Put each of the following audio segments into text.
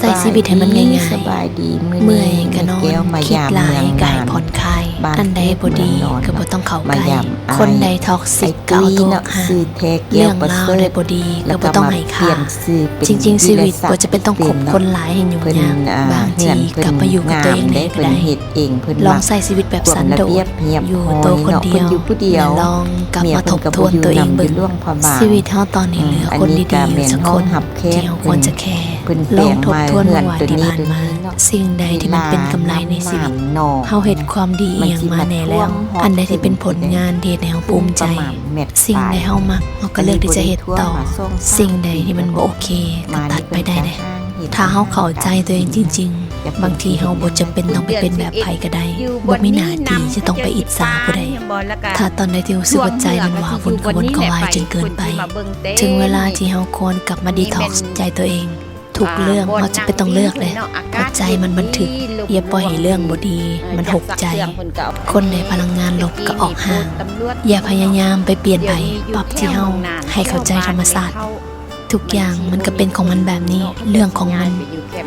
ใส่ชีวิตให้มันง่ายๆสบายดีมื้อเมื่อยก็นอนแก้วมาคิดยามหลายเมืองก็ให้นานผ่อนคลายบ้านอันใดบ่ดีเมืองนอนก็บ่ต้องเข้าใกมาล้ยามอ้ายคนใดท็อกซิไอ้กก็ตุ้เอายตัวเนาะห่างซื้อแท้แก้เรื่วองประราวเสริใดฐบ่ดีก็แล้วบ่ก็ต้องมาให้เปค่าลี่ยนชื่อเป็นจริง ๆ ชีวิตศักบ่ดิ์จะเป็นต้องคบคนหลายให้ยุ่งเพิ่นยากอ่าบางเฮืทีอนเพิ่นกลับมาอยู่กับตัวเองงามได้ได้ก็เพิ่นได้เฮ็ดเองเพิ่นลองมักใส่ชีวิตแบบควาสัมนระโดเบียษบเรียบอยู่ร้อยตัวคนเนาะเดีเพิ่ยนวอยู่ผู้เดียวและลองกลับเมียมาทเพิ่นบก็ทบ่วนอยู่ตัวเองนำอเบิ่ยู่งร่วงพระบาทชีวิตเฮาตอนนี้เหลือคนอันนี้ดีๆอยู่สักก็คนแม่นห้องหับแขกที่เฮาควรจะแคร์เพิ่นลองทบทวนแปลงมามาว่าที่ผ่านมาเฮือนตัวนี้เนาะ สิ่งใดที่มันเป็นกำไรในชีวิตเฮาเฮ็ดความดีเอียงมาแน่แล้ว อันใดที่เป็นผลงานที่เฮ็ดให้เฮาภูมิใจ สิ่งใดเฮามักเฮาก็เลือกที่จะเฮ็ดต่อ สิ่งใดที่มันบ่โอเคก็ตัดไปได้เด้ถ้าเฮาเข้าใจตัวเองจริง ๆ บางทีเฮาบ่จำเป็นต้องไปเป็นแบบไผก็ได้บ่มีหน้าที่จะต้องไปอิจฉาผู้ใด ถ้าตอนใดที่รู้สึกว่าใจมันว้าวุ่นกระวนกระวายจนเกินไป ถึงเวลาที่เฮาควรกลับมาดีท็อกซ์ใจตัวเอง ทุกเรื่องเฮาจะไปต้องเลือกเลยเพราะใจมันบันทึกอย่าปล่อยให้เรื่องบ่ดี มันหกใจ คนในพลังงานลบก็ออกห่าง อย่าพยายามไปเปลี่ยนไผปรับที่เฮาให้เข้าใจธรรมศาสตร์ทุกอย่างมันก็เป็นของมันแบบนี้ เรื่องของมัน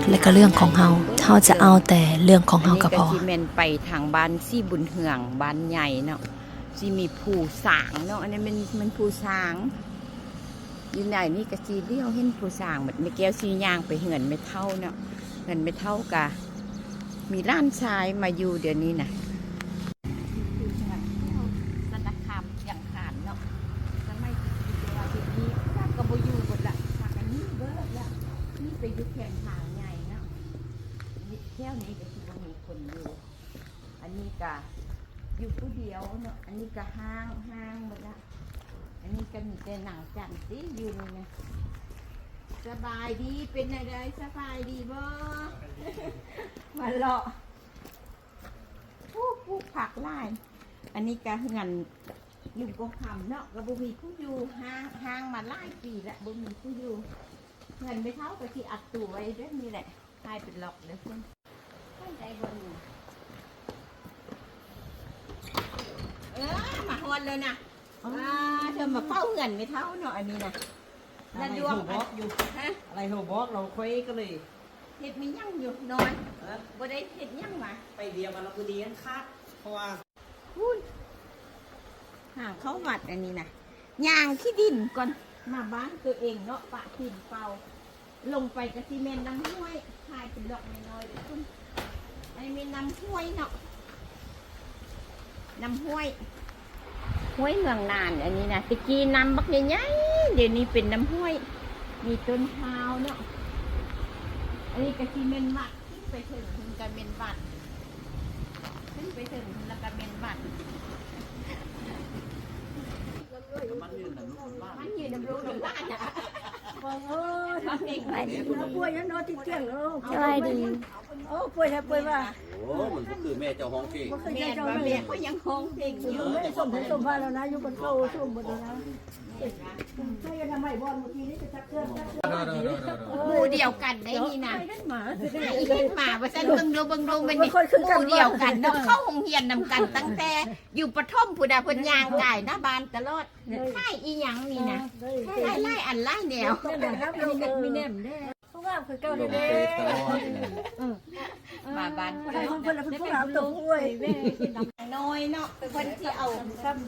และก็เรื่องของเฮาเฮาจะเอาแต่เรื่องของเฮาก็พอนนี้ซีเมนไปทางบ้านซี่บุญเหืองบ้านใหญ่เนาะซีมีผู้สางเนาะอันนี้มันมันผู้สาง ยู่ไหนนี่กะซีเลี้ยวเห็นผู้สางแบบไม่แก้วซียางไปเหือนไม่เท่าเนาะเหือนไม่เท่ากะมีร้านชายมาอยู่เดี๋ยวนี้นะสนคามอย่างขานเนาะทำไม่เวลาปีนี้จากกบอยู่หมดละจากอันนี้เบิดละนี่ไปยุคแข่งทางใหญ่เนาะนี่แค่นี้ก็คือว่ามีคนอยู่ อันนี้ก็อยู่ผู้เดียวเนาะ อันนี้ก็ห้างห้างหมดละ อันนี้ก็มีแต่หนังจันทร์สิอยู่นี่นะสบายดีเป็นอะไรสบายดีบ่ มาเลาะผู้ผู้ผักไล่อันนี้ก็เงินลุงกงคำเนาะก็บ่มีผู้อยู่ห้างห้างมาไล่ปีละบ่มีผู้อยู่เงินไม่เท่ากับที่อัดตัวไว้เรื่องนี้แหละให้เป็นหลอกเลยคุณให้ใจบนเออมาฮอนเลยนะ อ่าเธอมาเฝ้าเงินไม่เท่าเนาะอันนี้นะอะนั่นไรดโทวรงบอกอยู่ฮะอะไรโทรบอกเราคุยก็เลยเห็ดมียั่งอยู่นอนบ่ได้เห็ดยั่งมาไปเดียวกันเราคือดีกันครับเพราะว่าพูดห่างเข้าวัดอันนี้นะย่างที่ดินก่อนมาบ้านตัวเองเนาะปะทินเปล่า ลงไปกระซีเมนน้ำห้วยทายเป็นดอกน้อยๆเด้อคุณไอ้เมนน้ำห้วยเนาะน้ำห้วย ห้วยเมืองนานอันนี้นะตะกี้น้ำบักใหญ่ๆเดี๋ยวนี้เป็นน้ำห้วย มีต้นพร้าวเนาะอันนี้กะซีเมนวัดขึ้นไปถึงถึงกะเมนวัดขึ้นไปถึงถึงแล้วกะเมนวัดมันยืนแต่ลูกบ้านมันอยู่น้ำรูน้ำบ้านอะโอ้ยทำเองไปเราป่วยยังนอนติดเตียงเออสบายดีโอ้ป่วยแท้ป่วยว่าโอ้มันก็คือแม่เจ้าห้องเก่งบ่เคยแม่เจอเจ้าว่าเลแม่ยก็ยังคงเพลงอยู่ไม่ได้ส่งให้ส่งพาแล้วนะอยู่บนเขาส่งบนนะใช่ยังไม่บอลเมื่อกี้นี่จะชักเครื่องชักเครื่องหมู่เดียวกันได้นี่นะไปกันหมาไอ้เห็นหมาว่าฉันเบิ่งดูเบิ่งดูมันนี่หมู่เดียวกันเนาะเข้าโรงเรียนนำกันตั้งแต่อยู่ปฐมผู้ใดเพิ่นย่างกายหน้าบ้านตลอดใช่อีหยังนี่นะไล่ไล่อันไล่แนวนั่นนะครับเรามีแนมได้เพราะว่าคือเก่าเด้มาบ้าน ใครคนคนละเพิ่นพวกเราตกป่วยน้อยเนาะเพิ่นสิเอา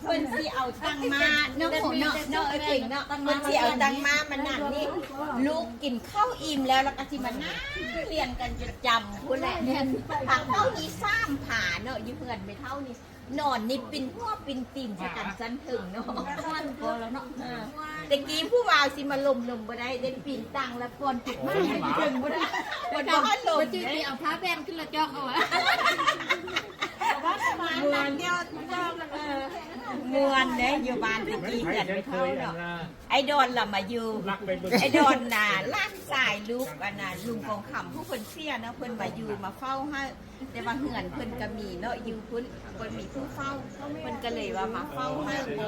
เพิ่นสิเอาตังมาเนาะโหเนาะเนาะไอ้เก่งเนาะเพิ่นสิเอาตังมามันนั่นนี่ลูกกินข้าวอิ่มแล้วแล้วก็สิมานั่งเรียนกันจนจำผู้แหละเนี่ยทางเข้านี่ซ้ำผ่า เนาะอยู่เพื่อนไม่เท่านี่นอนนี่ปินหัวปินตีนจะกันสันถึงเนาะพอแล้วเนาะแต่กี้ผู้วาวสิมาลมลมบ่ได้เด่นปีนตังแล้วก่อนติดมาให้ถึงบ่ได้บ่ได้ลมจืดเอาผ้าแบนขึ้นละจอกเอาอะมวนเดียว มวนเด้อยู่บ้านตะกี้เกิดไม่เท่าเนาะไอ้ดอนล่ะมาอยู่ไอ้ดอนน่ะลากสายลูกอันน่ะลุงกองขำผู้คนเสียเนาะเพิ่นมาอยู่มาเฝ้าให้แต่ว่าเหือนเพิ่นก็มีเนาะอยู่เพิ่นเพิ่นมีผู้เฝ้าเพิ่นก็เลยว่ามาเฝ้าให้โบ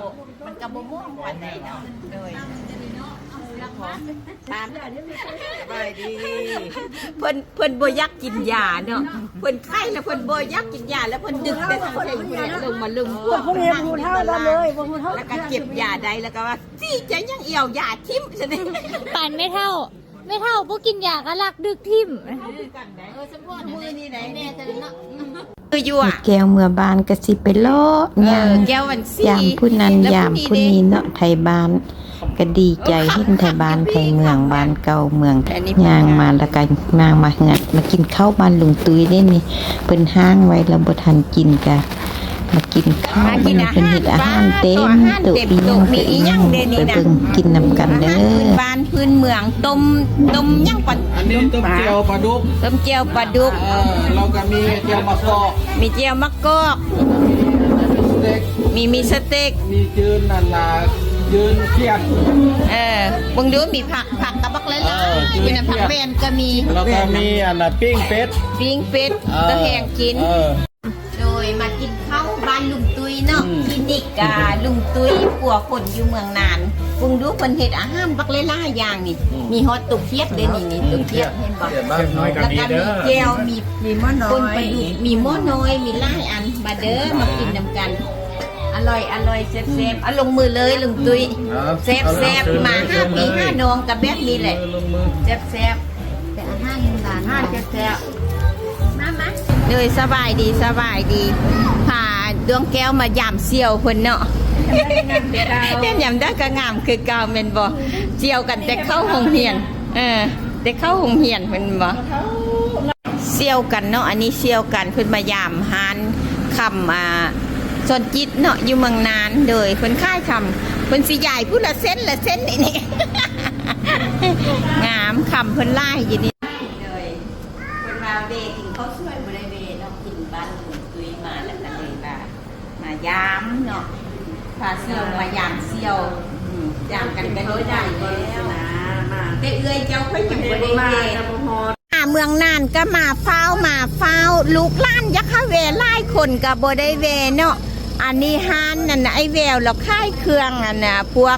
มันก็บ่ม่วงกว่าใดเนาะโดย ตามสบายดีเพิ่นเพิ่นบ่อยากกินยาเนาะเพิ่นไข้แล้วเพิ่นบ่อยากกินยาแล้วเพิ่นดึกแต่ทางเทงเพิ่นลงมาลึงพวกพวกนี้พูดเท่ากันเลยพวกพูดเท่าแล้วก็เก็บยาได้แล้วก็ว่าสิจะยังเอี่ยวยาทิ่มซะนี่ปั่นไม่เท่าไม่เท่าพวกกินยากระลักดึกทิ่มเออสมพรมือนี่ไหนแน่จะเนาะคืออยู่อะแก้วเมื่อบานก็สิไปเลาะเอยาอแก้ววันซียามผู้นั้นยามผู้นี้เนาะไทยบ้าน ก็ดีใจเห็นไทยบ้านไทยเมืองบ้านเก่าเมืองยางมาแล้วก็นางมาเหือดมากินข้าวบ้านลุงตุ้ยได้นี่เพิ่นห้างไว้แล้วบ่ทันกินกะมากินข้าวมากิมันนอาเป็นหารเฮ็ดอาหารเต็มอาหารตุเต็มอีหยังมีก็อีอีหหยัยังงเด้นี่ไปนะเบิ่งกินนำกันเด้อาหารพื้นอบ้านพื้นเมืองต้มต้มย่างปลาอันนี้ต้มเจียวปลาดุกต้มเจียวปลาดุกเออเราก็มีเจียวมะกอกมีเจียวมะกอกสเต็กมีมีสเต็กมีจืนนั่นล่ะ ยืนเขียนเออเบิ่งดูมีผักผักกระบักเลยล่ะเออมีน้ำผักแวนก็มีแล้วก็มีอันน่ะปิ้งเป็ดปิ้งเป็ดเออตะแหงกิน เออ โดยมากินข้าวบ้านลุงตุยเนาะอืม คลินิกกาลุงตุยปัวคนอยู่เมืองนานเบิ่งดูเพิ่นเฮ็ดอาหารบักหลายๆอย่างนี่ มีฮอตตุกเทียบเด้อนี่นี่ตุกเทียบเห็นบ่บ้านน้อยแล้วก็มีแก้วมี มีหม้อน้อยปลาดุกมีหม้อน้อยมีหลายอันมาเด้อมากินนำกัน อร่อยอร่อยแซ่บๆเอาลงมือเลยลุงตุยแซ่บๆมาห้าปีห้าน้องกับแบบนี้แหละลงมือแซ่บๆแต่อาหารหลานอาหารแซ่บๆมามาเลยสบายดีสบายดีพาดวงแก้วมายามเสี่ยวเพิ่นเนาะเต้นยามได้ก็งามคือเก่าแม่นบ่เจียวกันแต่เข้าโรงเรียน เออแต่เข้าโรงเรียนเพิ่นบ่เสี่ยวกันเนาะอันนี้เสี่ยวกันเพิ่นมายามหานคำอ่า สนจิตเนาะอยู่เมืองนานโดยเพิ่นค่ายคำเพิ่นสิใหญ่ผู้ละเส้นละเส้นนี่นี่งามคำเพิ่นไล่อยู่นี่เลยคนมาเวกินข้าวสวยบริเวณเนาะกินบ้านลุงตุยมาแล้วก็เลยมามายามเนาะพาเซียวมายามเซียวอืมยามกันกันได้แล้วแต่เอื้อยเจ้าค่อยอย่างบริเวณอ่าเมืองน่านก็มาเฝ้ามาเฝ้าลูกหล้านยักษ์เวไล่คนกับบได้เวเนาะ อันนี้ฮานนั่นน่ะไอแววเราค่ายเครื่องอันน่ะพวก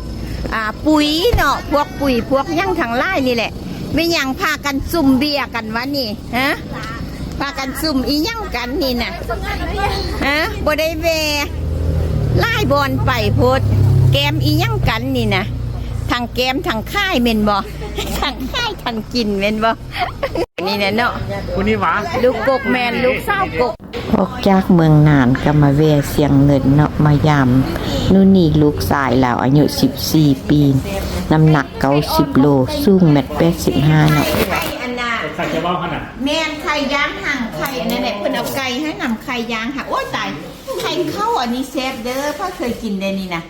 อ่าปุ๋ยเนาะพวกปุ๋ยพวกยั่งทางไล่นี่แหละไม่ยังพากันซุ่มเบียกันวะนี่ฮะพากันซุ่มอีหยังกันนี่น่ะฮะบ่ได้แวไล่บอลไปโพดแกมอีหยังกันนี่นะทางแกมทางค่ายเมนบ่ทางค่ายทางกินเมนบ่ นี่แหละเนาะคุณนี่หวาลูกกกแมนลูกเศร้ากกออกจากเมืองนานก็มาแวะเสียงเงินเนาะมายามนู่นนี่ลูกชายแล้วอายุ 14 ปี น้ำหนัก90โลสูงเมตร85เนาะไข่อันน่ะใครจะว่าขนาดแม่นไข่ย่างห่างไข่อันนั้นแหละเพิ่นเอาไก่ให้นำไข่ย่างค่ะโอ้ยตายไข่เข้าอันนี้แซ่บเด้อพ่อเคยกินได้นี่นะ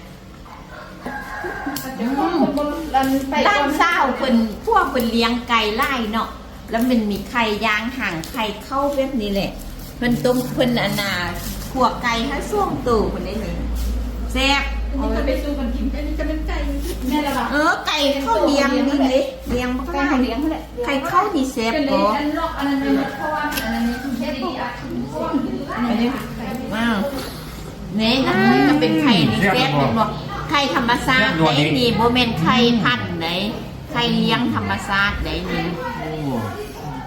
ร้านเศร้าเพิ่นพวกเพิ่นเลี้ยงไก่ไล่เนาะ แล้วมันมีไข่ย่างห่างไข่เข้าแบบนี้แหละ เพิ่นต้มเพิ่นอันน่ะขัวไก่ให้ส่วงตู่เพิ่นได้นี่แซ่บไปสู้กันกินอันนี้จะเป็นไก่แม่ละบ่ะเออไก่เข้าเลี้ยงนี่เลยเลี้ยงบ่ไก่ได้เขาเลี้ยงเขาแหละไข่เข้านี่แซ่บเป็นเลบ่ยอันลอกอันนั้นเพราะว่าอันนั้นแค่ดีอะเพราะว่าอันนี้ว้าวเนี่ยอันนี้มันเป็นไข่นี่แซ่บเป็นบ่ไข่ธรรมชาติได้นี่บ่แม่นไข่พันธุ์ไหน ไข่เลี้ยงธรรมชาติได้นี่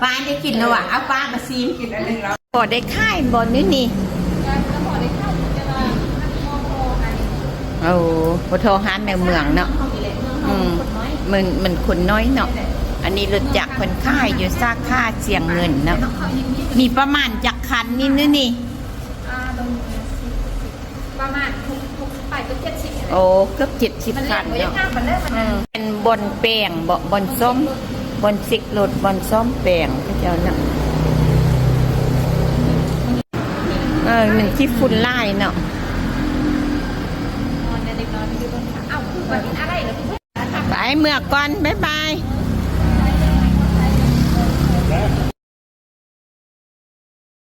ป้าได้กินแล้วอะเอาป้ามาซีมกินอันนึงแล้วบ่ได้ค่ายบ่นี่นี่โอ้บ่โทรหาในเมืองเนาะอืมมันมันคนน้อยเนาะอันนี้รถจักรคนค่ายอยู่ซากค่าเสียงเงินเนาะมีประมาณจักคันนี่นี่นี่ประมาณ ทุกทุกไปก็เจ็ดสิบโอ้เกือบเจ็ดสิบมันคัเล็กนกว่ายังเนาะห้ามันเล็กมันอืมเป็นบนแปลงบ่บนส้มบนสิกรถบนส้มแปลงพระเจ้าเนาะเออมันที่ฝุ่นไล่เนาะนอนในเล็กน้อยไม่ได้บ้างค่ะอ้าวคือวันนี้อะไรเหรอคุณไปเมื่อก่อนบ๊ายบายบ